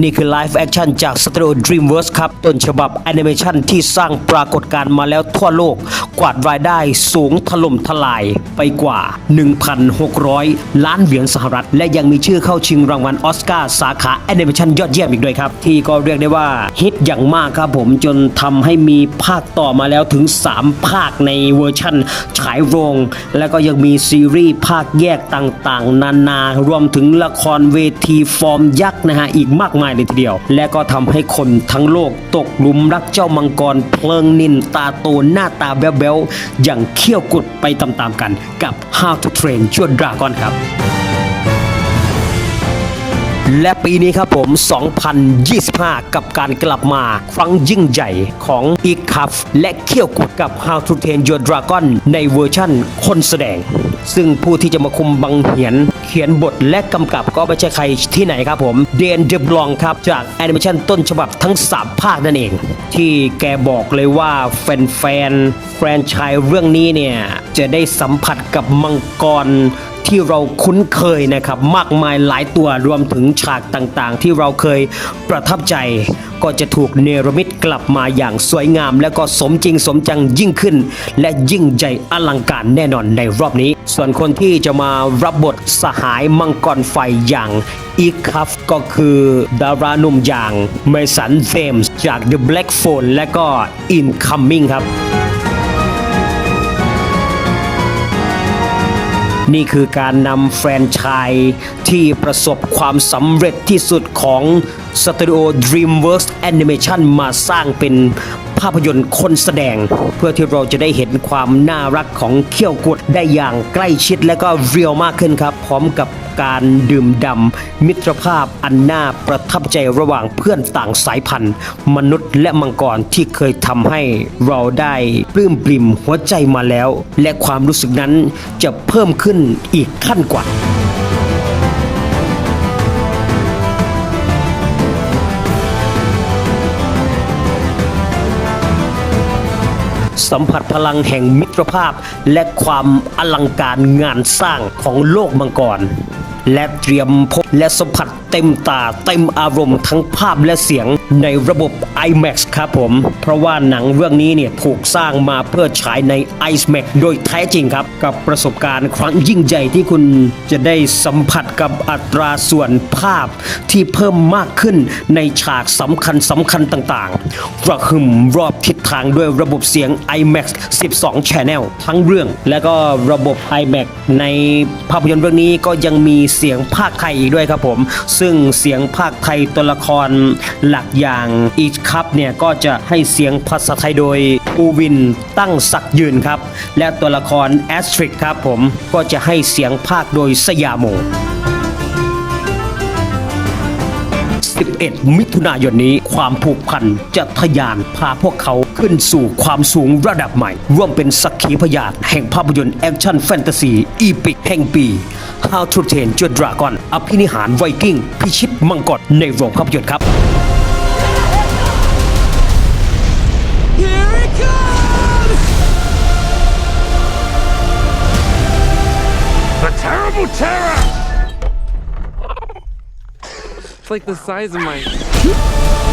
นี่คือไลฟ์แอคชั่นจาก Studio Dreamworks ครับ ต้นฉบับแอนิเมชันที่สร้างปรากฏการณ์มาแล้วทั่วโลก กวาดรายได้สูงถล่มทลายไปกว่า 1,600 ล้านเหรียญสหรัฐ และยังมีชื่อเข้าชิงรางวัลออสการ์สาขาแอนิเมชันยอดเยี่ยมอีกด้วยครับ ที่ก็เรียกได้ว่าฮิตอย่างมากครับผมจนทำให้มีภาคต่อมาแล้วถึง 3 ภาคในเวอร์ชั่นฉายโรง แล้วก็ยังมีซีรีส์ภาคแยกต่างๆ นานารวมถึงละครเวทีฟอร์มยักษ์นะฮะอีกมากมายเลยทีเดียว และก็ทำให้คนทั้งโลกตกหลุมรักเจ้ามังกรเพลิงนินตาโตหน้าตาแบ๊วๆอย่างเขี้ยวกุดไปตามๆกันกับ How to Train Your Dragon ครับ และปีนี้ครับผม 2025 กับการกลับมาครั้งยิ่งใหญ่ของอีกคัฟและเขี้ยวกุดกับ How to Train Your Dragon ในเวอร์ชั่นคนแสดง ซึ่งผู้ที่จะมาคุมบังเหียน เขียนบทและกำกับก็ไม่ใช่ใครที่ไหนครับผมเดนเดบลองครับ จากแอนิเมชันต้นฉบับทั้ง 3 ภาคนั่นเอง ที่แกบอกเลยว่าแฟนๆแฟรนไชส์เรื่องนี้เนี่ย จะได้สัมผัสกับมังกร ที่เราคุ้นเคยนะครับ มากมายหลายตัวรวมถึงฉากต่างๆ ที่เราเคยประทับใจ ก็จะถูกเนรมิตกลับมาอย่างสวยงาม และก็สมจริงสมจังยิ่งขึ้น และยิ่งใหญ่อลังการแน่นอนในรอบนี้ ส่วนคนที่จะมารับบทสหายมังกรไฟอย่างอีคัฟก็คือดารานุ่มอย่างเมสันเซมส์จาก The Black Phone และก็ Incoming ครับ นี่คือการนำแฟรนไชส์ที่ประสบความสำเร็จที่สุดของ Studio Dreamworks Animation มาสร้างเป็นภาพยนตร์คนแสดง เพื่อที่เราจะได้เห็นความน่ารักของเขี้ยวกุดได้อย่างใกล้ชิดและก็เรียลมากขึ้นครับ พร้อมกับ การดื่มดำมิตรภาพอันน่าประทับใจระหว่างเพื่อนต่างสายพันธุ์ มนุษย์และมังกรที่เคยทำให้เราได้ปลื้มปริ่มหัวใจมาแล้ว และความรู้สึกนั้นจะเพิ่มขึ้นอีกขั้นกว่าสัมผัสพลังแห่งมิตรภาพและความอลังการงานสร้างของโลกมังกร และเตรียมพบ และสัมผัสเต็มตาเต็มอารมณ์ทั้งภาพและเสียงในระบบ IMAX ครับผม เพราะว่าหนังเรื่องนี้เนี่ยถูกสร้างมาเพื่อฉายใน IMAX โดยแท้จริงครับ กับประสบการณ์ครั้งยิ่งใหญ่ที่คุณจะได้สัมผัสกับอัตราส่วนภาพที่เพิ่มมากขึ้นในฉากสำคัญสำคัญต่างๆระหึมรอบทิศทางด้วยระบบเสียง IMAX 12 Channel ทั้งเรื่อง และก็ระบบ IMAX ในภาพยนตร์เรื่องนี้ก็ยังมีเสียงภาคไทยอีกด้วยครับผม ซึ่งเสียงภาคไทยตัวละครหลักอย่างอีชคัพเนี่ยก็จะให้เสียงภาษาไทยโดยอูวินตั้งศักยืนครับ และตัวละครแอสทริกครับผมก็จะให้เสียงภาคโดยสยามโม 11 มิถุนายนนี้ ความผูกพันจะทะยานพาพวกเขาขึ้นสู่ความสูงระดับใหม่ ร่วมเป็นสักขีพยานแห่งภาพยนตร์แอคชั่นแฟนตาซีอีพิกแห่งปี How to Train Your Dragon อภินิหารไวกิ้ง พิชิตมังกรในโรงภาพยนตร์ครับ Here it comes! The terrible terror! Like the size of my.